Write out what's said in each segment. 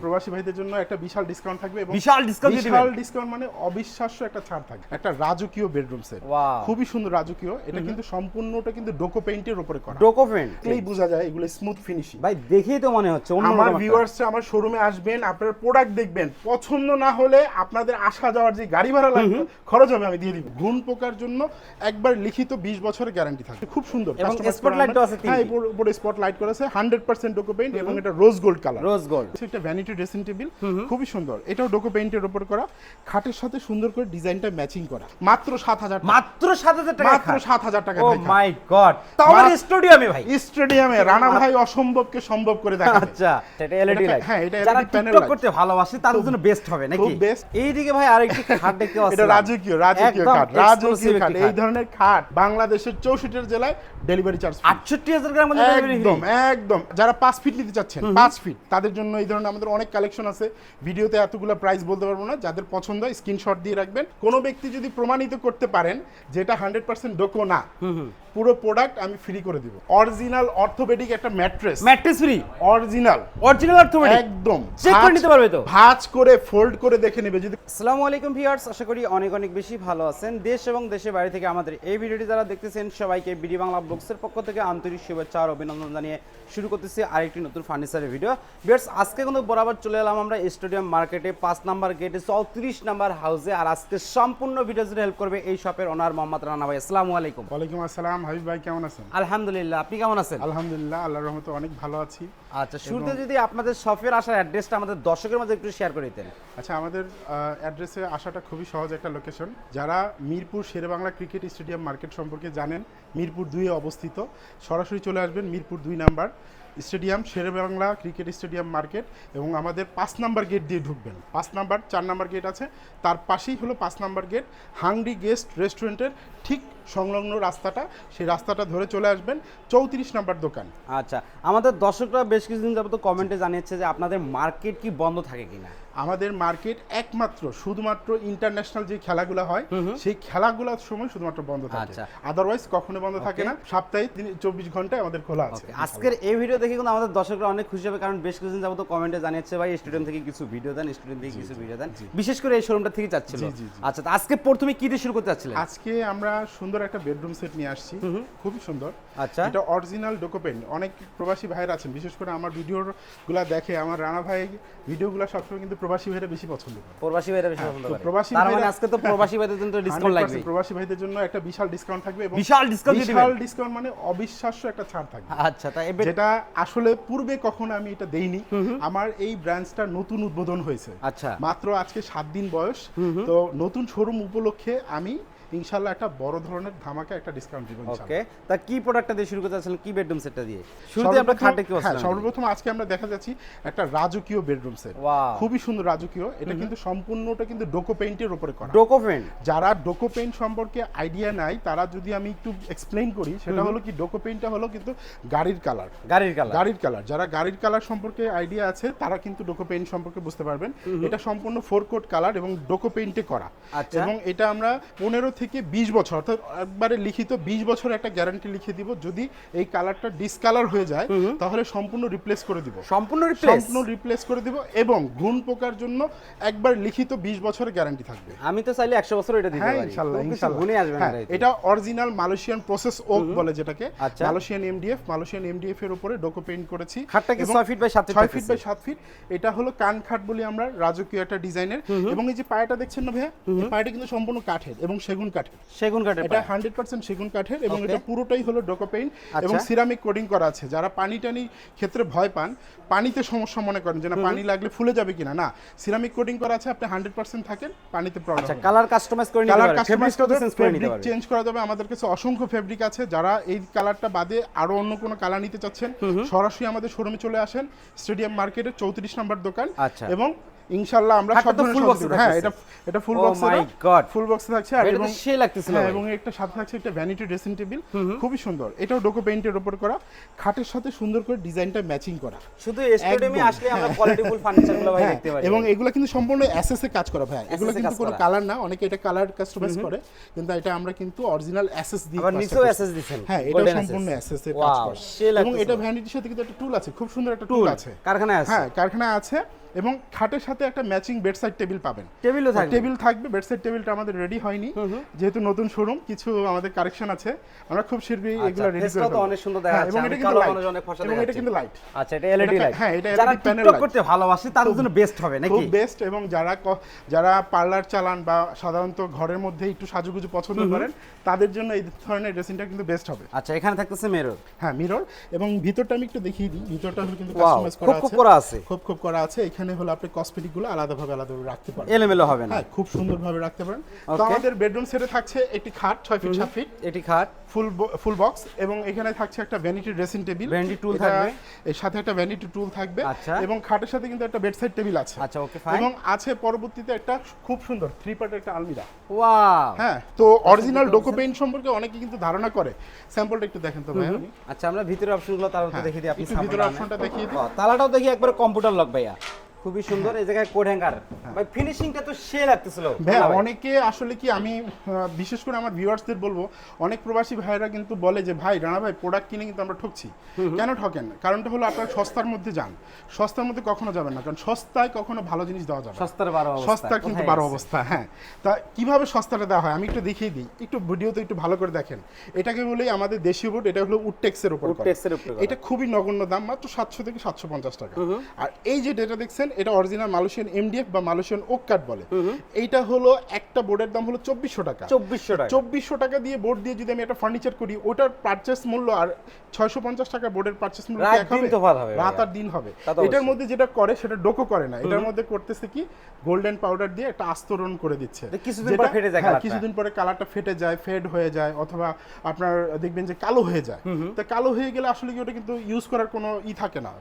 প্রবাসী ভাইদের জন্য একটা বিশাল ডিসকাউন্ট থাকবে এবং বিশাল দিয়ে বিশাল ডিসকাউন্ট মানে অবিশ্বাস্য একটা ছাড় থাকবে। একটা রাজকীয় বেডরুম সেট. খুবই সুন্দর রাজকীয়। এটা কিন্তু সম্পূর্ণটা কিন্তু ডোকো পেইন্টের উপরে করা। ডোকোফেন্ট দেখলেই বোঝা যায় এগুলো স্মুথ ফিনিশিং ভাই দেখেই তো মনে হচ্ছে আমার ভিউয়ার্সরা আমার শোরুমে আসবেন আপনার প্রোডাক্ট দেখবেন। পছন্দ না হলে আপনাদের আসা যাওয়ার যে গাড়ি ভাড়া লাগবে খরচ হবে আমি দিয়ে দিব। ঘুণ পোকার জন্য একবার লিখিত 20 বছরের গ্যারান্টি থাকবে। খুব সুন্দর। এবং আমরা- আছে হ্যাঁ উপরে- উপরে স্পট লাইট করা আছে। 100% ডোকো পেইন্ট এবং এটা rose gold colour rose gold একটা ভ্যানিটি ড্রেসিং টেবিল খুবই সুন্দর। এটাও ডোকো পেইন্টের উপর করা। খাটের সাথে সুন্দর করে ডিজাইনটা ম্যাচিং করা। মাত্র 7000 টাকা। মাত্র সাত হাজার টাকা মাত্র 7000 টাকা ও। মাই গড মাত্র- স্টুডিয়ামে ভাই। স্টেডিয়ামে রানা ভাই অসম্ভবকে সম্ভব করে দেখাবে। আচ্ছা। সেটা এলইডি লাইট হ্যাঁ, এটা যারা টিকটক করতে ভালোবাসে তাদের জন্য বেস্ট হবে নাকি? খুব best। এইদিকে ভাই আরেকটি খাট দেখতে পাচ্ছি এটা রাজকীয় রাজকীয় খাট রাজকীয় খাট। এই ধরনের খাট বাংলাদেশের চৌষট্টি জেলায় ডেলিভারি চার্জ আটষট্টি হাজার গ্রাম মধ্যে delivery একদম একদম। যারা পাঁচ ফিট নিতে চাচ্ছেন পাঁচ ফিট তাদের জন্য এই ধরনের আমাদের অনেক কালেকশন আছে। ভিডিওতে এতগুলো প্রাইস বলতে পারব না। যাদের পছন্দ হয় স্ক্রিনশট দিয়ে রাখবেন। কোনো ব্যক্তি যদি প্রমাণিত করতে পারেন যেটা হান্ড্রেড পার্সেন্ট ডোকো না পুরো প্রোডাক্ট আমি ফ্রি করে দিব। অরিজিনাল অর্থোপেডিক একটা mattress mattress free original original orthopaedic একদম। Check করে নিতে পারবে তো? ভাঁজ করে ফোল্ড করে দেখে নেবে। যদি আসসালামু আলাইকুম ভিউয়ার্স আশা করি অনেক অনেক বেশি ভালো আছেন। দেশ এবং দেশের বাইরে থেকে আমাদের এই ভিডিওটি যারা দেখতেছেন সবাইকে বিডি বাংলা ব্লগসের পক্ষ থেকে আন্তরিক শুভেচ্ছা আর অভিনন্দন জানিয়ে শুরু করতেছি আরেকটি নতুন ফার্নিচারের ভিডিও ভিউয়ার্স আজকে কিন্তু বরাবর চলে এলাম আমরা স্টেডিয়াম মার্কেটে। পাঁচ নাম্বার গেটে চৌত্রিশ নাম্বার হাউসে আর আজকে সম্পূর্ণ ভিডিও জুড়ে হেল্প করবে এই শপের ওনার মোহাম্মদ রানা ভাই। আসসালামু আলাইকুম। ওয়ালাইকুম আসসালাম। হাবিব ভাই কেমন আছেন? আলহামদুলিল্লাহ আপনি কেমন আছেন? আলহামদুলিল্লাহ আল্লাহর রহমতে অনেক ভালো আছি। আচ্ছা শুরুতে যদি আপনাদের শপের আসার অ্যাড্রেসটা আমাদের দর্শকের মাঝে একটু শেয়ার করে দিতেন। আচ্ছা আমাদের অ্যাড্রেসে আসাটা খুবই সহজ একটা লোকেশন যারা Mirpur Sher e Bangla cricket stadium market সম্পর্কে জানেন মিরপুর দুইয়ে অবস্থিত। সরাসরি চলে আসবেন মিরপুর দুই number. Stadium, Sher e Bangla cricket stadium market এবং আমাদের পাঁচ নাম্বার গেট দিয়ে ঢুকবেন। পাঁচ নাম্বার, চার নাম্বার গেট আছে। তার পাশেই হলো পাঁচ নাম্বার গেট, হাংরি গেস্ট রেস্টুরেন্টের ঠিক সংলগ্ন রাস্তাটা সেই রাস্তাটা ধরে চলে আসবেন চৌত্রিশ নাম্বার দোকান। আচ্ছা আমাদের দর্শকরা বেশ কিছুদিন যাবত কমেন্টে জানিয়েছে যে আপনাদের মার্কেট কি বন্ধ থাকে কিনা। আমাদের মার্কেট একমাত্র শুধুমাত্র ইন্টারন্যাশনাল যে খেলাগুলো হয় সেই খেলাগুলোর সময় শুধুমাত্র বন্ধ থাকে। আচ্ছা। আদারওয়াইজ কখনো বন্ধ থাকে না। সপ্তাহে চব্বিশ ঘন্টায় আমাদের খোলা আছে। আজকের এই ভিডিও দেখে কিন্তু আমাদের দর্শকরা অনেক খুশি হবে কারণ বেশ কিছুদিন যাবত কমেন্টে জানিয়েছে ভাই স্টুডেন্ট থেকে কিছু ভিডিও দেন স্টুডেন্ট থেকে কিছু ভিডিও দেন। বিশেষ করে এই শোরুমটা থেকে চাচ্ছিল। আচ্ছা তো আজকে প্রথমে কি দিয়ে শুরু করতে চাচ্ছিলেন আজকে আমরা সুন্দর একটা বেডরুম সেট নিয়ে আসছি। খুবই সুন্দর। আচ্ছা। এটা অরিজিনাল ডোকোপেন অনেক প্রবাসী ভাইরা আছেন। বিশেষ করে আমার ভিডিওগুলো দেখে আমার রানা ভাই ভিডিওগুলো সবসময় কিন্তু প্রবাসী ভাইরা বেশি পছন্দ করে। প্রবাসী ভাইরা বেশি পছন্দ করে। প্রবাসী তার মানে আজকে তো প্রবাসী ভাইদের জন্য ডিসকাউন্ট লাগবে। প্রবাসী ভাইদের জন্য একটা বিশাল ডিসকাউন্ট থাকবে এবং বিশাল দিবেন? বিশাল ডিসকাউন্ট মানে অবিশ্বাস্য একটা ছাড় থাকবে। আচ্ছা তাই যেটা আসলে পূর্বে কখনো আমি এটা দেইনি। আমার এই ব্রাঞ্চটা নতুন উদ্বোধন হয়েছে। আচ্ছা। মাত্র আজকে সাত দিন বয়স। তো নতুন শোরুম উপলক্ষে আমি ইনশাল্লাহ একটা বড় ধরনের ধামাকা একটা ডিসকাউন্ট দিব। ওকে তা কি প্রোডাক্টটা দিয়ে শুরু করতে কি বেডরুম সেটটা দিয়ে? শুরুতে আমরা খাটে কি হ্যাঁ, সর্বপ্রথম আজকে আমরা দেখা যাচ্ছি একটা রাজকীয় বেডরুম সেট. খুবই সুন্দর রাজকীয়। এটা কিন্তু সম্পূর্ণটা কিন্তু ডোকো পেইন্টের উপরে করা। ডোকোফেন্ট যারা ডোকো পেইন্ট সম্পর্কে আইডিয়া নাই তারা যদি আমি একটু এক্সপ্লেইন করি সেটা হলো কি ডোকো পেইন্টটা হলো কিন্তু গাড়ির কালার গাড়ির কালার গাড়ির কালার যারা গাড়ির কালার সম্পর্কে আইডিয়া আছে তারা কিন্তু ডোকো পেইন্ট সম্পর্কে বুঝতে পারবেন। এটা সম্পূর্ণ ফোর কোট কালার এবং ডোকো পেইন্টে করা। আচ্ছা। এবং এটা আমরা পনেরো থেকে বিশ বছর অর্থাৎ একবারে লিখিত বিশ বছর একটা গ্যারান্টি লিখে দিব। যদি এই কালারটা ডিসকালার হয়ে যায় তাহলে সম্পূর্ণ রিপ্লেস করে দিব। সম্পূর্ণ রিপ্লেস সম্পূর্ণ রিপ্লেস করে দিব এবং ঘুণ পোকার জন্য একবার লিখিত বিশ বছরের গ্যারান্টি থাকবে। আমি তো চাইলে একশো বছর এটা দিতে হ্যাঁ পারি। ইনশাল্লাহ গুণে আসবে না হ্যাঁ, এটা। অরিজিনাল মালয়েশিয়ান প্রসেস ওক বলে যেটাকে। মালয়েশিয়ান এমডিএফ মালয়েশিয়ান এমডিএফ এর উপরে ডোকো পেইন্ট করেছি। খাটটা কি এবং ছয় ফিট বাই সাত ফিট ছয় ফিট বাই সাত ফিট এটা হলো কান খাট বলি আমরা রাজকীয় একটা ডিজাইনের এবং এই যে পায়াটা দেখছেন না ভাইয়া? এই পায়াটা কিন্তু সম্পূর্ণ কাঠের এবং সেগুন কাঠের। সেগুন কাঠের এটা হান্ড্রেড পার্সেন্ট সেগুন কাঠের এবং এটা পুরোটাই হলো ডোকো পেইন্ট এবং আচ্ছা। সিরামিক কোডিং করা আছে। যারা পানি টানি ক্ষেত্রে ভয় পান পানিতে সমস্যা মনে করেন যে না পানি লাগলে ফুলে যাবে কিনা। না সিরামিক কোডিং করা আছে আপনি হান্ড্রেড পার্সেন্ট থাকেন পানিতে প্রবলেম আচ্ছা কালার কাস্টমাইজ করে নিতে কালার কাস্টমাইজ ফেব্রিক চেঞ্জ করা যাবে। আমাদের কাছে অসংখ্য ফেব্রিক আছে। যারা এই কালারটা বাদে আরও অন্য কোনো কালার নিতে চাচ্ছেন সরাসরি আমাদের শোরুমে চলে আসেন। স্টেডিয়াম মার্কেটের চৌত্রিশ নাম্বার দোকান আচ্ছা। এবং ইনশাল্লাহ আমরা সব full সহযোগিতা- হ্যাঁ এটা এটা full box my God. Full বক্সে থাকছে আর এবং সেই লাগতেছিল হ্যাঁ এবং একটা সাথে থাকছে একটা ভ্যানিটি ড্রেসিং টেবিল খুবই সুন্দর। এটাও ডোকো পেইন্টের উপর করা। খাটের সাথে সুন্দর করে ডিজাইনটা ম্যাচিং করা। শুধু স্টেডিয়ামে আসলে আমরা কোয়ালিটিফুল ফার্নিচারগুলো ভাই হ্যাঁ, দেখতে পারি। এবং এগুলো কিন্তু সম্পূর্ণ এসএস এ কাজ করা ভাই। এগুলো কিন্তু কোনো কালার না। অনেকে এটা কালার কাস্টমাইজ করে। কিন্তু এটা আমরা কিন্তু অরিজিনাল এসএস দিয়ে আবার নিচেও এসএস দিছেন হ্যাঁ এটা সম্পূর্ণ এসএস এর কাজ করা। এবং এটা ভ্যানিটির সাথে কিন্তু একটা টুল আছে। খুব সুন্দর একটা টুল আছে। কারখানায় আছে। হ্যাঁ কারখানা আছে। এবং খাটের সাথে একটা ম্যাচিং বেডসাইড টেবিল পাবেন। টেবিলও থাকবে। টেবিল থাকবে বেডসাইড টেবিলটা আমাদের রেডি হয়নি। যেহেতু নতুন শোরুম কিছু আমাদের কারেকশন আছে। আমরা খুব শীঘ্রই আচ্ছা, এগুলো রেডি ফেসটাও করে তো অনেক সুন্দর দেখা হ্যাঁ, যাচ্ছে। এবং এটা কিন্তু লাইট অনেক ফর্সা এবং এটা কিন্তু লাইট আচ্ছা এটা এলইডি লাইট হ্যাঁ, এটা যারা LED panel টিকটক করতে ভালোবাসে তাদের জন্য বেস্ট হবে নাকি? খুব বেস্ট এবং যারা যারা পার্লার চালান বা সাধারণত ঘরের মধ্যে একটু সাজুগুজু পছন্দ করেন তাদের জন্য এই ধরনের ড্রেসিংটা কিন্তু বেস্ট হবে। আচ্ছা এখানে থাকতেছে মিরর হ্যাঁ মিরর এবং ভিতরটা আমি একটু দেখিয়ে দিই। ভিতরটা কিন্তু কাস্টমাইজ করা আছে। খুব খুব করা আছে। এখানে হলো আপনি কসমেটিকগুলো আলাদাভাবে আলাদাভাবে রাখতে পারেন। এলোমেলো হবে না। হ্যাঁ খুব সুন্দরভাবে রাখতে পারেন। তো আমাদের বেডরুম সেটে থাকছে একটি খাট ছয় ফিট সাত ফিট এটি খাট। ফুল ফুল বক্স এবং এখানে থাকছে একটা vanity dressing table Vanity tool থাকবে। এর সাথে একটা ভ্যানিটি টুল থাকবে আচ্ছা। এবং খাটের সাথে কিন্তু একটা বেডসাইড টেবিল আছে। আচ্ছা ওকে ফাইন এবং আছে পরবর্তীতে একটা খুব সুন্দর থ্রি পার্টের একটা আলমিরা। ওয়াও হ্যাঁ তো অরিজিনাল ডোকো পেইন্ট সম্পর্কে অনেকে কিন্তু ধারণা করে। স্যাম্পলটা একটু দেখেন তো ভাই আচ্ছা আমরা ভিতরে অপশনগুলো তাহলে তো হ্যাঁ, দেখিয়ে দিই আপনি একটু ভিতরে অপশনটা দেখিয়ে দিই। তালাটাও দেখি একবার কম্পিউটার লক ভাইয়া। খুবই সুন্দর এই জায়গায় কোড হ্যাঙ্গার। ভাই ফিনিশিংটা তো সে লাগতেছিল। ভাই। অনেকে আসলে কি আমি বিশেষ করে আমার ভিউয়ার্সদের বলব অনেক প্রবাসী ভাইয়েরা কিন্তু বলে যে ভাই রানা ভাই প্রোডাক্ট কিনে কিন্তু আমরা ঠকছি। কেন ঠকেন? কারণটা হলো আপনারা সস্তার মধ্যে যান। সস্তার মধ্যে কখনো যাবেন না কারণ সস্তায় কখনো ভালো জিনিস দেওয়া যাবে সস্তার বারো সস্তা কিন্তু বারো অবস্থা হ্যাঁ। তা কীভাবে সস্তাটা দেওয়া হয়? আমি একটু দেখিয়ে দিই। একটু ভিডিওতে একটু ভালো করে দেখেন। এটাকে বলেই আমাদের দেশীয় বোর্ড এটা হলো উডটেক্সের উপর উডটেক্সের উপরে এটা খুবই নগণ্য দাম মাত্র সাতশো থেকে সাতশো পঞ্চাশ টাকা। আর এই যে ডেটা দেখছেন এটা অরিজিনাল মালয়েশিয়ান এমডিএফ বা মালয়েশিয়ান ওক কাঠ বলে। এইটা হলো একটা বোর্ডের দাম হলো চব্বিশশো টাকা। চব্বিশশো টাকা। চব্বিশশো টাকা দিয়ে বোর্ড দিয়ে যদি আমি একটা ফার্নিচার করি ওটার পারচেস মূল্য আর ছয়শো পঞ্চাশ টাকা বোর্ডের পারচেস মূল্য রাত। আর দিন হবে। এটার মধ্যে যেটা করে সেটা ডোকো করে না। এটার মধ্যে করতেছে কি গোল্ডেন পাউডার দিয়ে একটা আস্তরণ করে দিচ্ছে। কিছুদিন পর ফেটে যায় হ্যাঁ, কিছুদিন পরে কালারটা ফেটে যায় ফেড হয়ে যায় অথবা আপনার দেখবেন যে কালো হয়ে যায়। তা কালো হয়ে গেলে আসলে কি ওটা কিন্তু ইউজ করার কোনো ই থাকে না।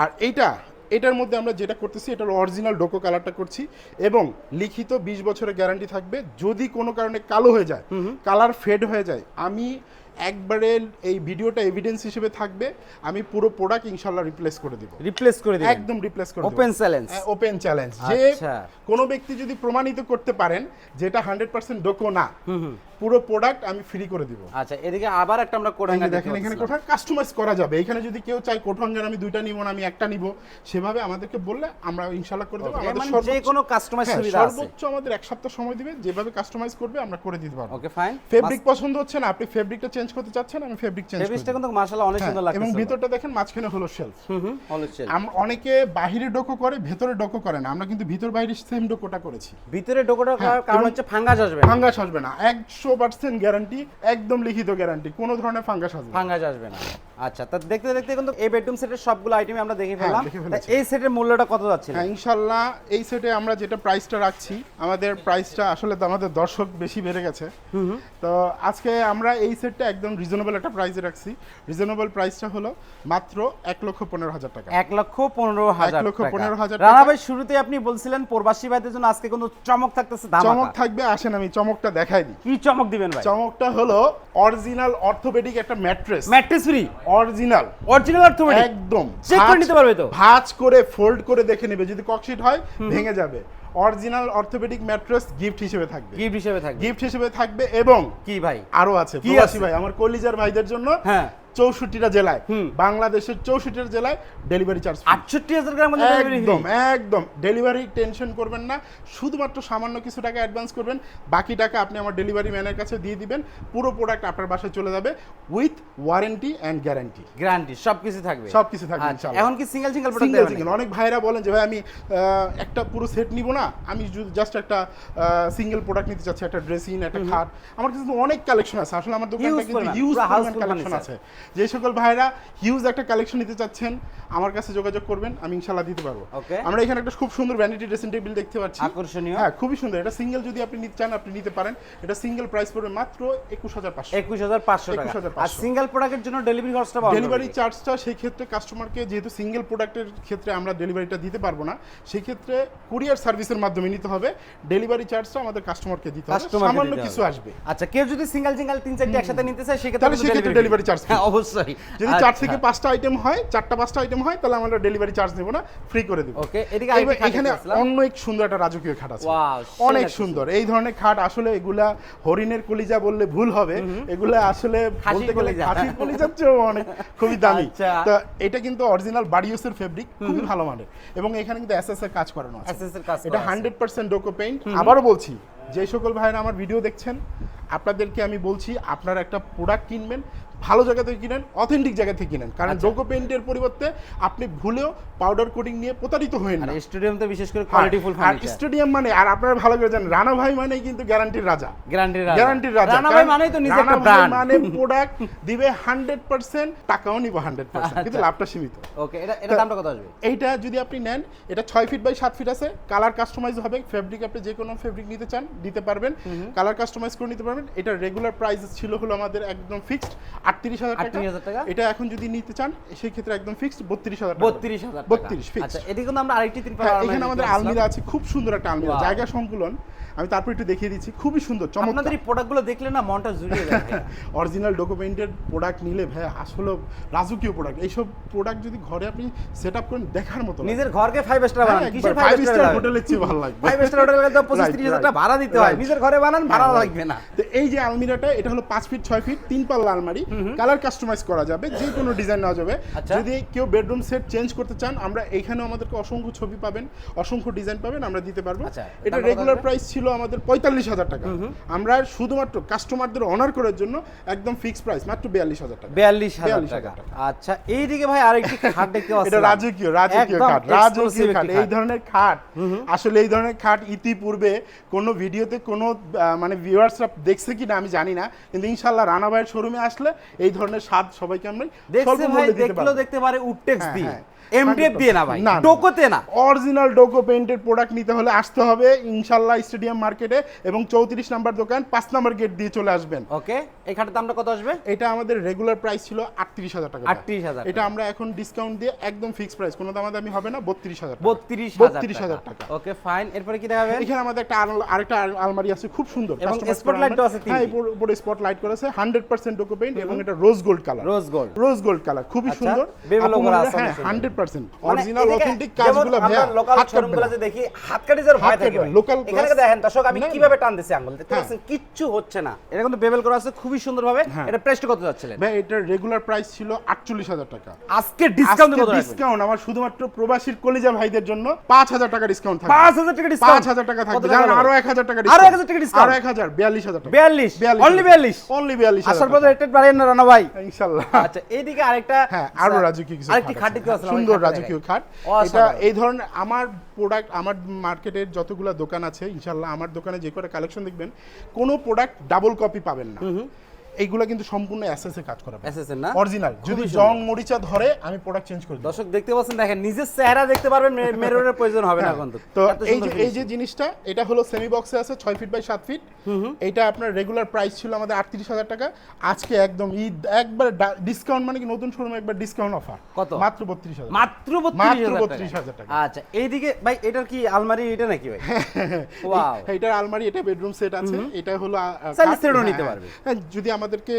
আর এইটা এটার মধ্যে আমরা যেটা করতেছি এটার অরিজিনাল ডোকো কালারটা করছি এবং লিখিত বিশ বছরের গ্যারান্টি থাকবে। যদি কোনো কারণে কালো হয়ে যায় কালার ফেড হয়ে যায় আমি একবারে এই ভিডিওটা এভিডেন্স হিসেবে থাকবে। আমি পুরো প্রোডাক্ট ইনশাল্লাহ রিপ্লেস করে দিব। রিপ্লেস করে দিবেন। একদম রিপ্লেস করে ওপেন চ্যালেঞ্জ ওপেন চ্যালেঞ্জ যে আচ্ছা। কোনো ব্যক্তি যদি প্রমাণিত করতে পারেন যেটা হান্ড্রেড পার্সেন্ট ডোকো না পুরো প্রোডাক্ট আমি ফ্রি করে দিব। আচ্ছা এদিকে আবার একটা আমরা কোড এই দেখেন এখানে কোঠার কাস্টমাইজ করা যাবে। এখানে যদি কেউ চায় কোঠাঙ্গার আমি দুইটা নিব না আমি একটা নিব সেভাবে আমাদেরকে বললে আমরা ইনশাল্লাহ করে দেবো। আমাদের মানে যে কোনো কাস্টমাইজ হ্যাঁ, সুবিধা আছে। সর্বোচ্চ আমাদের এক সপ্তাহ সময় দিবে। যেভাবে কাস্টমাইজ করবে আমরা করে দিতে পারব। ওকে ফাইন ফেব্রিক পছন্দ হচ্ছে না আপনি ফেব্রিকটা চেঞ্জ করতে চাচ্ছেন আমি ফেব্রিক চেঞ্জ ফেব্রিকটা কিন্তু মাশাআল্লাহ অনেক সুন্দর লাগছে এবং ভিতরটা দেখেন মাঝখানে হলো শেলফ হুম হুম শেলফ আমরা অনেকে বাহিরে ডোকো করে ভেতরে ডোকো করে না। আমরা কিন্তু ভিতর বাইরে সেম ডোকোটা করেছি। ভিতরে ডোকোটা হ্যাঁ, কারণ হচ্ছে ফাঙ্গাস আসবে ফাঙ্গাস আসবে না। একশো পার্সেন্ট গ্যারান্টি একদম লিখিত গ্যারান্টি কোনো ধরনের ফাঙ্গাস আসবে। ফাঙ্গাস আসবে না। আচ্ছা তা দেখতে দেখতে কিন্তু এই বেডরুম সেটের সবগুলো আইটেম আমরা দেখে হ্যাঁ, ফেললাম। এই সেটের মূল্যটা কত যাচ্ছে? হ্যাঁ ইনশাল্লাহ এই সেটে আমরা যেটা প্রাইসটা রাখছি আমাদের প্রাইসটা আসলে তো আমাদের দর্শক বেশি বেড়ে গেছে। তো আজকে আমরা এই সেটটা একদম রিজনেবল একটা প্রাইসে রাখছি। রিজনেবল প্রাইসটা হলো মাত্র এক লক্ষ পনেরো হাজার টাকা। এক লক্ষ পনেরো হাজার লক্ষ পনেরো হাজার রানা। ভাই শুরুতে আপনি বলছিলেন প্রবাসী ভাইদের জন্য আজকে কিন্তু চমক থাকতেছে চমক থাকবে আসেন আমি চমকটা দেখাই দিই। কি চমক দিবেন ভাই? চমকটা হলো অরিজিনাল অর্থোপেডিক একটা mattress mattress free original. Original orthopaedic একদম। চেক করে নিতে পারবে তো? ভাঁজ করে ফোল্ড করে দেখে নেবে। যদি ককশিট হয় ভেঙে যাবে। অরিজিনাল অর্থোপেডিক ম্যাট্রেস গিফট হিসেবে থাকবে। গিফট হিসেবে থাকবে। গিফট হিসেবে থাকবে এবং কি ভাই? আরও আছে। কি আছে? ভাই আমার কলিজার ভাইদের জন্য হ্যাঁ। চৌষট্টিটা জেলায় বাংলাদেশের চৌষট্টিটা জেলায় ডেলিভারি চার্জ আটষট্টি হাজার গ্রাম একদম একদম। ডেলিভারি টেনশন করবেন না। শুধুমাত্র সামান্য কিছু টাকা অ্যাডভান্স করবেন। বাকি টাকা আপনি আমার ডেলিভারি ম্যানের কাছে দিয়ে দিবেন। পুরো প্রোডাক্ট আপনার বাসায় চলে যাবে with warranty and guarantee guarantee সবকিছু থাকবে। সবকিছু থাকবে আচ্ছা, এখন কি single single product single single অনেক ভাইরা বলেন যে ভাই আমি একটা পুরো সেট নিব না। আমি জাস্ট একটা সিঙ্গেল প্রোডাক্ট নিতে চাচ্ছি। একটা ড্রেসিং একটা খাট। আমার কাছে তো অনেক কালেকশন আছে। আসলে আমার দোকানটা কিন্তু houseful কালেকশন আছে। যে সকল ভাইরা হিউজ একটা কালেকশন নিতে চাচ্ছেন আমার কাছে যোগাযোগ করবেন আমি ইনশাল্লাহ দিতে পারব. আমরা এখানে একটা খুব সুন্দর ভ্যানিটি ড্রেসিং টেবিল দেখতে পাচ্ছি। আকর্ষণীয়। হ্যাঁ খুবই সুন্দর। এটা সিঙ্গেল যদি আপনি নিতে চান আপনি নিতে পারেন। এটা সিঙ্গেল প্রাইস পড়বে মাত্র একুশ হাজার পাঁচশো একুশ হাজার পাঁচশো টাকা। 21,500 আর সিঙ্গেল প্রোডাক্টের জন্য ডেলিভারি খরচটা ডেলিভারি চার্জটা সেই ক্ষেত্রে কাস্টমারকে যেহেতু সিঙ্গেল প্রোডাক্টের ক্ষেত্রে আমরা ডেলিভারিটা দিতে পারব না সেই ক্ষেত্রে কুরিয়ার সার্ভিসের মাধ্যমে নিতে হবে। ডেলিভারি চার্জটা আমাদের কাস্টমারকে দিতে হবে। সামান্য কিছু আসবে। আচ্ছা কেউ যদি সিঙ্গেল সিঙ্গেল তিন চারটি একসাথে নিতে চায় সেক্ষেত্রে সেক্ষেত্রে ডেলিভারি চার্জ হ্যাঁ অবশ্যই। যদি চার থেকে পাঁচটা আইটেম হয় চারটা পাঁচটা আইটেম হয় তাহলে আমরা ডেলিভারি চার্জ নেব না ফ্রি করে দেবো। ওকে এদিকে এখানে আসলাম। অনেক সুন্দর একটা রাজকীয় খাট আছে। অনেক সুন্দর। এই ধরনের খাট আসলে এগুলা হরিণের কলিজা বললে ভুল হবে। এগুলা আসলে বলতে গেলে। খাসির কলিজার চেয়েও অনেক খুবই দামি। আচ্ছা। তো এটা কিন্তু অরিজিনাল বাডিওসের ফেব্রিক খুবই ভালো মানের। এবং এখানে কিন্তু এসএস এর কাজ করানো আছে। এটা হান্ড্রেড পার্সেন্ট ডোকো পেইন্ট আবারও বলছি যে সকল ভাইয়েরা আমার ভিডিও দেখছেন আপনাদেরকে আমি বলছি আপনারা একটা প্রোডাক্ট কিনবেন ভালো জায়গা থেকে কিনেন অথেন্টিক জায়গা থেকে কিনেন। কারণ আচ্ছা। ডোকো পেইন্টের পরিবর্তে আপনি ভুলেও পাউডার কোটিং নিয়ে প্রতারিত আর না। স্টুডিয়াম তো বিশেষ করে আর- কোয়ালিটিফুল আর স্টেডিয়াম মানে আর আপনারা ভালো করে জানেন রানা ভাই মানেই কিন্তু গ্যারান্টির রাজা। গ্যারান্টির রাজা। গ্যারান্টির রাজা। রানা ভাই মানেই তো নিজে একটা ব্র্যান্ড মানে প্রোডাক্ট দিবে হান্ড্রেড পার্সেন্ট টাকাও নিব হান্ড্রেড পার্সেন্ট কিন্তু আচ্ছা। লাভটা সীমিত। ওকে এটা এটা দামটা কত আসবে? এইটা যদি আপনি নেন এটা ছয় ফিট বাই সাত ফিট আছে। কালার কাস্টমাইজ হবে। ফেব্রিক আপনি যে কোনো ফেব্রিক নিতে চান দিতে পারবেন। কালার কাস্টমাইজ করে নিতে পারবেন। এটা রেগুলার প্রাইস ছিল হলো আমাদের একদম ফিক্সড আটত্রিশ হাজার টাকা। এটা এখন যদি নিতে চান সেই ক্ষেত্রে একদম ফিক্সড বত্রিশ হাজার বত্রিশ হাজার বত্রিশ ফিক্সড আচ্ছা এদিকে কিন্তু আমরা আরেকটি হ্যাঁ, এখানে আমাদের আলমিরা আছে খুব সুন্দর একটা আলমিরা। জায়গা সংকুলন। আমি তারপর একটু দেখিয়ে দিচ্ছি খুবই সুন্দর চমৎকার। আপনাদের এই প্রোডাক্টগুলো দেখলে না মনটা জুড়িয়ে যায়। অরিজিনাল ডকুমেন্টেড প্রোডাক্ট নিলে ভাই আসলে রাজকীয় প্রোডাক্ট এইসব প্রোডাক্ট যদি ঘরে আপনি সেট আপ করেন দেখার মতো নিজের ঘরকে ফাইভ স্টার বানান। হ্যাঁ, কিসের ফাইভ স্টার হোটেলের চেয়ে ভালো লাগবে। ফাইভ স্টার হোটেলে তো পঁচিশ ত্রিশ হাজার. টাকা ভাড়া দিতে হয়। নিজের ঘরে বানান ভাড়া হ্যাঁ, লাগবে না। তো এই যে আলমিরাটা এটা হলো পাঁচ ফিট ছয় ফিট তিন পাল্লা আলমারি। কালার কাস্টমাইজ করা যাবে যে কোনো ডিজাইন নেওয়া যাবে। আচ্ছা। যদি কেউ বেডরুম সেট চেঞ্জ করতে চান আমরা এইখানেও আমাদেরকে অসংখ্য ছবি পাবেন অসংখ্য ডিজাইন পাবেন আমরা দিতে পারব। আচ্ছা, এটা রেগুলার প্রাইস ছিল আমাদের পঁয়তাল্লিশ হাজার টাকা। আমরা শুধুমাত্র কাস্টমারদের অনার করার জন্য একদম ফিক্স প্রাইস মাত্র বিয়াল্লিশ হাজার টাকা। বিয়াল্লিশ হাজার 42,000 টাকা। আচ্ছা এইদিকে ভাই আরেকটি খাট দেখতে পাচ্ছি এটা রাজকীয় রাজকীয় খাট রাজকীয় খাট এই ধরনের খাট। আসলে এই ধরনের খাট ইতিপূর্বে কোনো ভিডিওতে কোনো মানে ভিউয়ার্সরা দেখছে কিনা আমি জানি না কিন্তু ইনশাল্লাহ রানা ভাইয়ের শোরুমে আসলে এই ধরনের স্বাদ সবাইকে আমরা দেখতে পারে উডটেক্স হ্যাঁ, দিয়ে হ্যাঁ। এমডিএফ দিয়ে না ভাই। ডোকোতে না। অরিজিনাল ডোকো পেইন্টেড প্রোডাক্ট নিতে হলে আসতে হবে ইনশাল্লাহ স্টেডিয়াম মার্কেটে এবং চৌত্রিশ নাম্বার দোকান পাঁচ নাম্বার গেট দিয়ে চলে আসবেন। ওকে খাটের দামটা কত আসবে? এটা আমাদের রেগুলার প্রাইস ছিল আটত্রিশ হাজার টাকা। 38,000 এটা আমরা এখন ডিসকাউন্ট দিয়ে একদম ফিক্স প্রাইস কোনো দামাদামি হবে না বত্রিশ হাজার বত্রিশ বত্রিশ হাজার টাকা। ওকে ফাইন এরপরে কি দেখাবেন? এখানে আমাদের একটা আরেকটা আলমারি আছে খুব সুন্দর। এবং spotlight আছে। হ্যাঁ উপর- উপরে স্পট লাইট করা আছে হান্ড্রেড পার্সেন্ট ডোকো পেইন্ট এবং এটা rose gold colour rose gold rose gold colour খুবই আচ্ছা, সুন্দর। হ্যাঁ। হান্ড্রেড পার্সেন্ট অরিজিনাল অথেন্টিক কাজগুলো ভাইয়া লোকাল শোরুমগুলো যে দেখি হাত কাটি যার ভয় থাকে ভাই। local এখানে দেখেন দর্শক আমি কীভাবে টান দিছি আঙ্গুল? দেখতে হ্যাঁ। পাচ্ছেন কিচ্ছু হচ্ছে না। এটা কিন্তু বেবেল করা আছে খুবই সুন্দরভাবে। হ্যাঁ। এটা প্রাইসটা কত যাচ্ছিলেন? ভাই এটার রেগুলার প্রাইস ছিল আটচল্লিশ হাজার টাকা। আজকে ডিসকাউন্ট কত ডিসকাউন্ট আমার শুধুমাত্র প্রবাসীর কলিজা ভাইদের জন্য পাঁচ হাজার টাকা ডিসকাউন্ট থাকবে। পাঁচ হাজার টাকা ডিসকাউন্ট হাজার টাকা থাকবে। জানেন আরও? এক হাজার টাকা আরও 1000 টাকা discount? আরও এক হাজার বিয়াল্লিশ হাজার টাকা। বিয়াল্লিশ? অনলি বিয়াল্লিশ? অনলি বিয়াল্লিশ আসার হাজার রেটেড বাড়েন না রানা ভাই। ইনশাল্লাহ। আচ্ছা এইদিকে আরেকটা হ্যাঁ আরও রাজকীয় কিছু আরেকটি খাট খাট আছে। সুন্দর রাজকীয় খাট। এটা এই ধরনের আমার প্রোডাক্ট আমার মার্কেটের যতগুলো দোকান আছে ইনশাল্লাহ আমার দোকানে যে কটা কালেকশন দেখবেন কোনো প্রোডাক্ট ডাবল কপি পাবেন না। এইগুলা কিন্তু সম্পূর্ণ এসএস এ কাজ করা এসএসএন না? অরিজিনাল যদি জং মরিচা ধরে আমি প্রোডাক্ট চেঞ্জ করে দর্শক দেখতে পাচ্ছেন দেখেন নিজের চেহারা দেখতে পারবেন মে- মেরুনের প্রয়োজন হবে না হ্যাঁ, কিন্তু। তো এই যে এই যে জিনিসটা এটা হলো সেমি বক্সে আছে ছয় ফিট বাই সাত ফিট এটা আপনার রেগুলার প্রাইস ছিল আমাদের আটত্রিশ হাজার টাকা। আজকে একদম ঈদ একবার ডিসকাউন্ট মানে কি নতুন শোরুমে একবার ডিসকাউন্ট অফার কত? মাত্র বত্রিশ হাজার। মাত্র মাত্র 32000 32,000 টাকা। আচ্ছা এইদিকে ভাই এটার কি আলমারি এটা নাকি ভাই? ওয়াও। এই- এইটার আলমারি এটা বেডরুম সেট আছে। এটা হলো হ্যাঁ, নিতে হ্যাঁ। পারবে। হ্যাঁ, যদি আমাদেরকে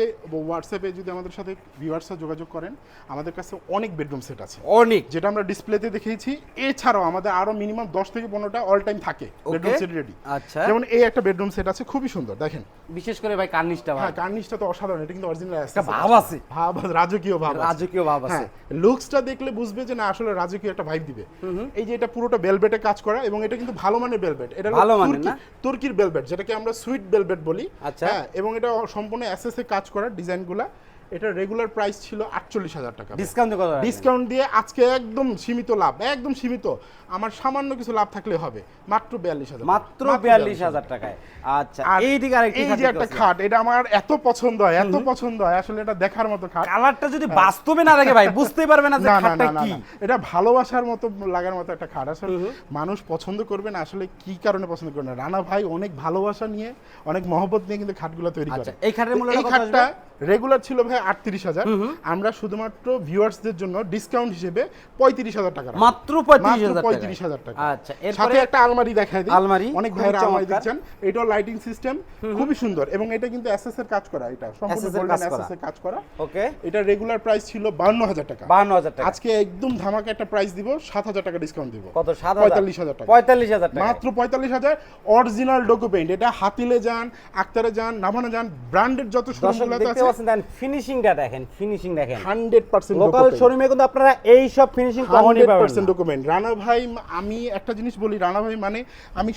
হোয়াটসঅ্যাপে যদি আমাদের সাথে ভিউয়ার্সরা যোগাযোগ করেন আমাদের কাছে অনেক বেডরুম সেট আছে। অনেক। যেটা আমরা ডিসপ্লেতে দেখিয়েছি। এছাড়াও আমাদের আরও মিনিমাম দশ থেকে পনেরোটা অল টাইম থাকে বেডরুম সেট রেডি আচ্ছা। যেমন এই একটা বেডরুম সেট আছে খুবই সুন্দর দেখেন। বিশেষ করে ভাই কার্নিশটা ভাই। হ্যাঁ কার্নিশটা তো অসাধারণ এটা কিন্তু অরিজিনাল একটা ভাব আছে। ভাব রাজকীয় ভাব আছে। রাজকীয় ভাব আছে। হ্যাঁ লুকসটা দেখলে বুঝবে যে না আসলে রাজকীয় একটা ভাইব দিবে। এই যে এটা পুরোটা বেলবেটে কাজ করা এবং এটা কিন্তু ভালো মানের বেলবেট এটা ভালো মানের না? তুর্কির বেলবেট যেটাকে আমরা সুইট বেলবেট বলি। আচ্ছা। হ্যাঁ এবং এটা সম্পূর্ণ এসএস কাজ করা ডিজাইনগুলা এটা রেগুলার প্রাইস ছিল আটচল্লিশ হাজার টাকা। ডিসকাউন্ট কত ডিসকাউন্ট দিয়ে আজকে একদম সীমিত লাভ একদম সীমিত। আমার সামান্য কিছু লাভ থাকলে হবে মাত্র বিয়াল্লিশ হাজার মাত্র বিয়াল্লিশ হাজার টাকায়। আচ্ছা আরেকটি এই যে একটা খাট এটা আমার এত পছন্দ হয় এত পছন্দ হয় আসলে এটা দেখার মতো খাট। কালারটা যদি বাস্তবে না লাগে ভাই বুঝতেই পারবে না যে খাটটা কি। এটা ভালোবাসার মতো লাগার মতো একটা খাট। আসলে মানুষ পছন্দ করবে না আসলে কি কারণে পছন্দ করবে না। রানা ভাই অনেক ভালোবাসা নিয়ে অনেক মহব্বত নিয়ে কিন্তু খাটগুলো তৈরি করে। আচ্ছা, এই খাটের তো মূল্যটা এই খাটটা? রেগুলার ছিল ভাই আটত্রিশ হাজার। আমরা শুধুমাত্র ভিউয়ার্সদের জন্য ডিসকাউন্ট হিসেবে পঁয়ত্রিশ হাজার টাকা মাত্র পঁয়ত্রিশ হাজার টাকা। আচ্ছা সাথে একটা আলমারি দেখায় দিই। আলমারি, অনেক ভাইরা আলমারি দিচ্ছেন এটাও লাইটিং সিস্টেম খুবই সুন্দর। এবং এটা কিন্তু এসএস এর কাজ করা এটা সম্পূর্ণ গোল্ডেন এসএস এর কাজ করা। ওকে। এটা রেগুলার প্রাইস ছিল বান্ন হাজার টাকা। বাহান্ন হাজার টাকা। আজকে একদম ধামাকা একটা প্রাইস দিব সাত হাজার টাকা ডিসকাউন্ট দিব। কত? সাত পঁয়তাল্লিশ হাজার টাকা। পঁয়তাল্লিশ হাজার টাকা। মাত্র পঁয়তাল্লিশ হাজার। অরিজিনাল ডোকো পেইন্ট এটা হাতিলে যান আক্তারে যান নাভানা যান ব্র্যান্ডেড যত শোরুমগুলোতে আছে পাচ্ছেন দেখেন ফিনিশিংটা দেখেন ফিনিশিং দেখেন। হান্ড্রেড পার্সেন্ট লোকাল শোরুমে কিন্তু আপনারা এই সব ফিনিশিং পাবেন। ডকুমেন্ট রানা ভাই আমি একটা জিনিস বলি রানা ভাই মানে আমি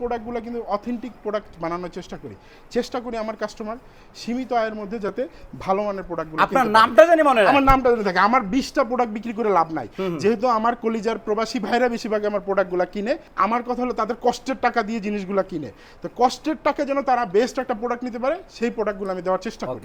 প্রোডাক্টগুলো কিন্তু অথেন্টিক প্রোডাক্ট বানানোর চেষ্টা করি। চেষ্টা করি আমার কাস্টমার সীমিত আয়ের মধ্যে যাতে ভালো মানের প্রোডাক্টগুলো আপনার নামটা জানি মনে আমার নামটা যদি থাকে। আমার বিশটা প্রোডাক্ট বিক্রি করে লাভ নাই। যেহেতু আমার কলিজার প্রবাসী ভাইরা বেশিরভাগ আমার প্রোডাক্টগুলো কিনে আমার কথা হলো তাদের কষ্টের টাকা দিয়ে জিনিসগুলো কিনে। তো কষ্টের টাকা যেন তারা বেস্ট একটা প্রোডাক্ট নিতে পারে সেই প্রোডাক্টগুলো আমি দেওয়ার চেষ্টা করি।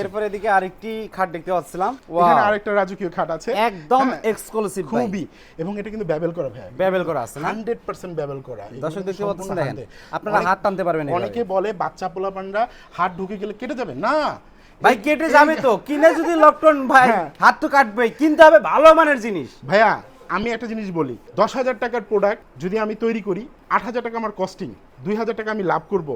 এরপরে এদিকে আরেকটি খাট দেখতে পাচ্ছিলাম। এখানে আরেকটা রাজকীয় খাট আছে। একদম হ্যাঁ, এক্সক্লুসিভ খুবই। এবং এটা কিন্তু ব্যবল করা ভাই। বেবেল করা আছে না? হান্ড্রেড পার্সেন্ট ব্যবল করা। দর্শক দেখতে পাচ্ছেন দেখেন আপনারা হাত টানতে পারবেন অনেকে বলে বাচ্চা পোলাপানরা হাত ঢুকে গেলে কেটে যাবে। না। ভাই কেটে যাবে তো। কিনে যদি লকডাউন ভাই হ্যাঁ। হাত তো কাটবে কিনতে হবে ভালো মানের জিনিস। ভাইয়া আমি একটা জিনিস বলি, দশ হাজার টাকার প্রোডাক্ট যদি আমি তৈরি করি, আট হাজার টাকা আমার কস্টিং দুই হাজার টাকা আমি লাভ করব।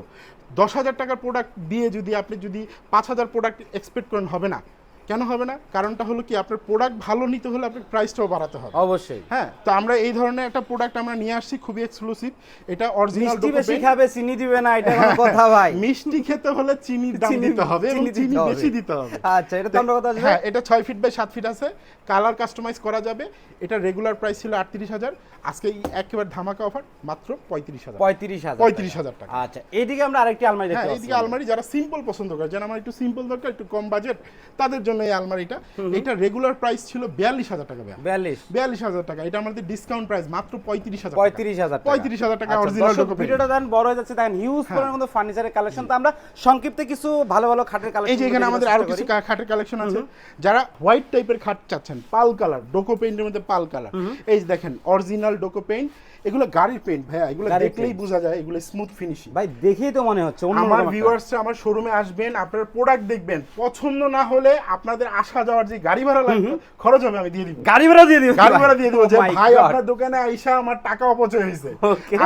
দশ হাজার টাকার প্রোডাক্ট দিয়ে যদি আপনি যদি পাঁচ হাজার প্রোডাক্ট এক্সপেক্ট করেন, হবে না। কেন হবে না? কারণটা হলো কি আপনার প্রোডাক্ট ভালো নিতে হলে আপনার প্রাইসটাও বাড়াতে হবে। অবশ্যই। হ্যাঁ তো আমরা এই ধরনের একটা প্রোডাক্ট আমরা নিয়ে আসছি খুবই এক্সক্লুসিভ এটা অরিজিনাল মিষ্টি বেশি খাবে চিনি দিবে না এটা কোনো কথা ভাই। মিষ্টি খেতে হলে চিনির দাম চিনি- দিতে হবে এবং চিনি চিনি। বেশি দিতে হবে। আচ্ছা এটা তো আমরা কথা আসবে। হ্যাঁ এটা ছয় ফিট বাই সাত ফিট আছে। কালার কাস্টমাইজ করা যাবে। এটা রেগুলার প্রাইস ছিল আটত্রিশ হাজার। আজকে এই একেবারে ধামাকা অফার মাত্র পঁয়ত্রিশ হাজার। পঁয়ত্রিশ হাজার পঁয়ত্রিশ হাজার টাকা। আচ্ছা এইদিকে আমরা আরেকটি আলমারি দেখতে হ্যাঁ পাচ্ছি এইদিকে আলমারি যারা সিম্পল পছন্দ করে যেন আমার একটু সিম্পল দরকার একটু কম বাজেট তাদের জন্য এই আলমারিটা। এটা রেগুলার প্রাইস ছিল বিয়াল্লিশ হাজার টাকা। বিয়াল্লিশ। বিয়াল্লিশ হাজার টাকা। এটা আমাদের ডিসকাউন্ট প্রাইস মাত্র পঁয়ত্রিশ হাজার পঁয়ত্রিশ হাজার টাকা। পঁয়ত্রিশ হাজার টাকা আচ্ছা, অরিজিনাল দর্শক, ভিডিওটা দেন বড় হয়ে যাচ্ছে দেখেন হিউজ হ্যাঁ। পরিমাণ মতো ফার্নিচারের কালেকশন তো আমরা সংক্ষিপ্তে কিছু ভালো ভালো খাটের কালেকশন এই যে এখানে আমাদের আরও কিছু খাটের কালেকশন আছে। যারা হোয়াইট টাইপের খাট চাচ্ছেন পাল কালার ডোকো পেইন্টের মধ্যে পাল কালার এই যে দেখেন অরিজিনাল ডোকো পেইন্ট এগুলো গাড়ির পেইন্ট ভাইয়া এগুলো দেখলেই বোঝা যায় এগুলো স্মুথ ফিনিশিং ভাই দেখেই তো মনে হচ্ছে আমার ভিউয়ার্স আমার শোরুমে আসবেন আপনার প্রোডাক্ট দেখবেন। পছন্দ না হলে আপনাদের আসা যাওয়ার যে গাড়ি ভাড়া লাগবে খরচ হবে আমি দিয়ে দিব। গাড়ি ভাড়া দিয়ে দিব। গাড়ি ভাড়া দিয়ে দিব যে Oh ভাই আপনার দোকানে আইসা আমার টাকা অপচয় হয়েছে।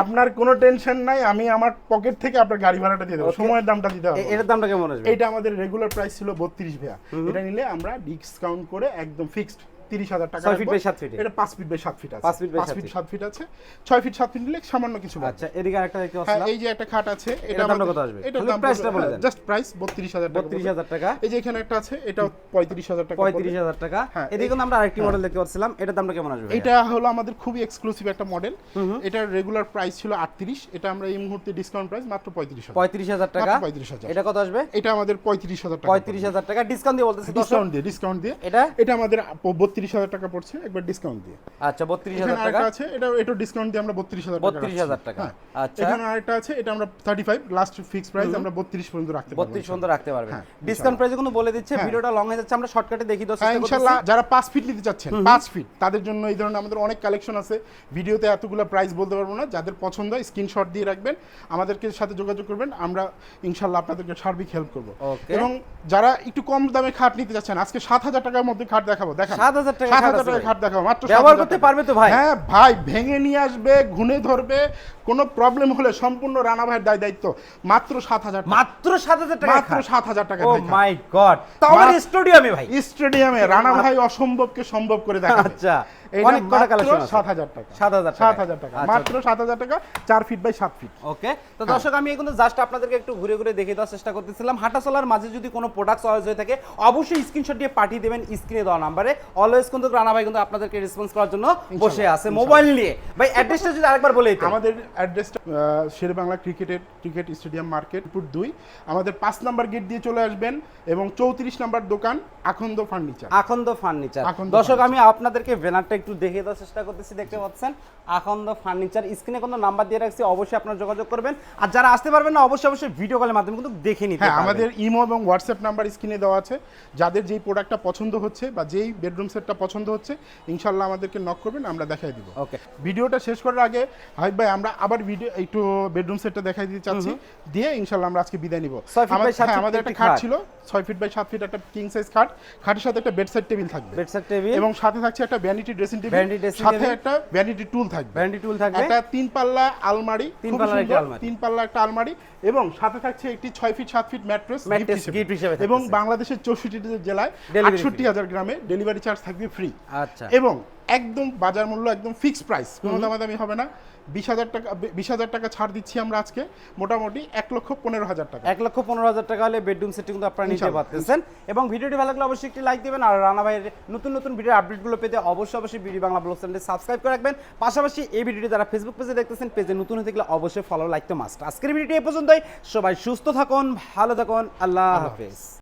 আপনার কোনো টেনশন নাই আমি আমার পকেট থেকে আপনার গাড়ি ভাড়াটা দিয়ে দেবো। সময়ের দামটা দিতে হবে। এর এটার দামটা কেমন আসবে? এটা আমাদের রেগুলার প্রাইস ছিল বত্রিশ ভাইয়া। এটা নিলে আমরা ডিসকাউন্ট করে একদম ফিক্সড তিরিশ হাজার টাকা ছয় ফিট বাই সাত ফিটে? এটা পাঁচ ফিট বাই সাত ফিট আছে। পাঁচ ফিট বাই ফিট। সাত ফিট আছে। ছয় ফিট সাত ফিট নিলে সামান্য কিছু আচ্ছা এদিকে আরেকটা দেখতে হ্যাঁ পাচ্ছিলাম। এই যে একটা খাট আছে দামটা আমাদের- কত আসবে? খালি দাম price-টা বলে দেন। জাস্ট প্রাইস বত্রিশ হাজার টাকা বত্রিশ হাজার টাকা? এই যে এখানে একটা আছে পঁয়ত্রিশ হাজার টাকা পঁয়ত্রিশ পড়বে। হাজার টাকা। হ্যাঁ, এদিকে আমরা আরেকটি মডেল দেখতে পাচ্ছিলাম। এটার দামটা কেমন আসবে এটা হলো আমাদের খুবই এক্সক্লুসিভ একটা মডেল এটার রেগুলার প্রাইস ছিল আটত্রিশ। এটা আমরা এই মুহূর্তে ডিসকাউন্ট প্রাইস মাত্র পঁয়ত্রিশ হাজার। পঁয়ত্রিশ হাজার টাকা? মাত্র 35,000 এটা কত আসবে? এটা আমাদের পঁয়ত্রিশ হাজার টাকা। পঁয়ত্রিশ হাজার টাকা। ডিসকাউন্ট দিয়ে বলতেছি ডিসকাউন্ট দিয়ে ডিসকাউন্ট দিয়ে। এটা? এটা আমাদের বত্রিশ হাজার টাকা পড়ছে একবার ডিসকাউন্ট দিয়ে। আচ্ছা বত্রিশ হাজার টাকা? আছে এটা এটা ডিসকাউন্ট দিয়ে আমরা বত্রিশ হাজার 32,000 রাখছি। টাকা। হ্যাঁ। আচ্ছা। এখানে আরেকটা আছে এটা আমরা thirty five last fix price আমরা বত্রিশ পর্যন্ত রাখতে পারব বত্রিশ পর্যন্ত রাখতে পারবেন। ডিসকাউন্ট প্রাইসে কিন্তু বলে দিচ্ছে হ্যাঁ। ভিডিওটা লং হয়ে যাচ্ছে আমরা শর্টকাটে দেখি দশ হ্যাঁ ইনশাল্লাহ যারা পাঁচ ফিট নিতে চাচ্ছেন পাঁচ ফিট তাদের জন্য এই ধরনের আমাদের অনেক কালেকশন আছে। ভিডিওতে এতগুলো প্রাইস বলতে পারব না যাদের পছন্দ হয় স্ক্রিনশট দিয়ে রাখবেন আমাদেরকে সাথে যোগাযোগ করবেন আমরা ইনশাল্লাহ আপনাদেরকে সার্বিক হেল্প করব। এবং যারা একটু কম দামে খাট নিতে চাচ্ছেন আজকে সাত হাজার টাকার মধ্যে খাট দেখাবো দেখান। 7,000 টাকার সাত হাজার টাকা। খাট দেখাবো মাত্র ব্যবহার করতে পারবে তো ভাই? হ্যাঁ ভাই ভেঙে নিয়ে আসবে ঘুনে ধরবে কোনো প্রবলেম হলে সম্পূর্ণ রানা ভাইয়ের দায় দায়িত্ব। মাত্র সাত হাজার মাত্র সাত হাজার টাকা মাত্র সাত হাজার টাকা ও। মাই গড তাও আবার মাত্র- স্টুডিয়ামে ভাই। স্টেডিয়ামে রানা ভাই অসম্ভবকে সম্ভব করে দেখাবে। আচ্ছা, অনেক কটা মাত্র collection আছে। 7,000 টাকা। 7,000 টাকা। 7,000 টাকা। আচ্ছা। মাত্র 7,000 টাকা 4 ফিট বাই 7 ফিট ওকে তো দর্শক আমি কিন্তু জাস্ট আপনাদেরকে একটু ঘুরে ঘুরে দেখিয়ে দেওয়ার চেষ্টা করতেছিলাম। হাঁটা চলার মাঝে যদি কোনো প্রোডাক্ট হয়ে থাকে অবশ্যই স্ক্রিনশট দিয়ে পাঠিয়ে দেবেন স্ক্রিনে দেওয়া নাম্বারে অলওয়েজ কিন্তু রানা ভাই কিন্তু আপনাদেরকে রেসপন্স করার জন্য বসে আছে মোবাইল নিয়ে। ভাই অ্যাড্রেসটা যদি আরেকবার বলে আমাদের অ্যাড্রেসটা শের বাংলা ক্রিকেটের ক্রিকেট স্টেডিয়াম মার্কেট ফুট দুই। আমাদের পাঁচ নাম্বার গেট দিয়ে চলে আসবেন এবং চৌত্রিশ নাম্বার দোকান আখন্দ ফার্নিচার। আখন্দ ফার্নিচার। দর্শক আমি আপনাদেরকে ব্যানারটা একটু দেখিয়ে দেওয়ার চেষ্টা করতেছি দেখতে পাচ্ছেন? আখন্দ ফার্নিচার। স্ক্রিনে কোনো নাম্বার দিয়ে রাখছি অবশ্যই আপনারা যোগাযোগ করবেন। আর যারা আসতে পারবেন না অবশ্যই অবশ্যই ভিডিও কলের মাধ্যমে কিন্তু দেখে নিতে হ্যাঁ আমাদের ইমো এবং হোয়াটসঅ্যাপ নাম্বার স্ক্রিনে দেওয়া আছে। যাদের যেই প্রোডাক্টটা পছন্দ হচ্ছে বা যেই বেডরুম সেটটা পছন্দ হচ্ছে ইনশাল্লাহ আমাদেরকে নক করবেন আমরা দেখাই দিব। ওকে ভিডিওটা শেষ করার আগে হাবিব ভাই আমরা আবার ভিডিও একটু বেডরুম সেটটা দেখাই দিতে চাচ্ছি। দিয়ে ইনশাল্লাহ আমরা আজকে বিদায় নিব। আমাদের- হ্যাঁ, আমাদের একটা খাট। ছিল। ছয় ফিট বাই সাত ফিট একটা কিং সাইজ খাট। খাটের সাথে একটা বেড সাইড টেবিল থাকবে। বেডসাইড টেবিল এবং সাথে থাকছে একটা ভ্যানিটি ড্রেসিং টেবিল সাথে একটা ভ্যানিটি টুল থাকবে। ভ্যান্ডি টুল থাকবে। একটা তিন পাল্লা আলমারি। তিন পাল্লার একটা আলমারি। তিন পাল্লা একটা আলমারি। এবং সাথে থাকছে একটি ছয় ফিট সাত ফিট ম্যাট্রেস gift হিসেবে। এবং বাংলাদেশের চৌষট্টি জেলায় আটষট্টি হাজার গ্রামে ডেলিভারি চার্জ থাকবে ফ্রি আচ্ছা। এবং একদম বাজার মূল্য একদম ফিক্সড প্রাইস কোনো দামাদামি হবে না। বিশ হাজার টাকা বিশ হাজার টাকা ছাড় দিচ্ছি আমরা আজকে মোটামুটি এক লক্ষ পনেরো হাজার টাকা। এক লক্ষ পনেরো হাজার টাকা হলে বেডরুম সেট কিন্তু আপনারা নিতে। পারতেছেন। এবং ভিডিওটি ভালো লাগলে অবশ্যই একটি লাইক দেবেন আর রানা ভাইয়ের নতুন নতুন ভিডিও আপডেটগুলো পেতে অবশ্যই অবশ্যই বিডি বাংলা ব্লগ চ্যানেলটি সাবস্ক্রাইব করে রাখবেন। পাশাপাশি এই ভিডিওটি যারা ফেসবুক পেজে দেখতেছেন পেজে নতুন হতে গেলে অবশ্যই ফলো লাইক তো মাস্ট আজকের ভিডিওটি এ পর্যন্তই। সবাই সুস্থ থাকুন ভালো থাকুন। আল্লাহ হাফেজ।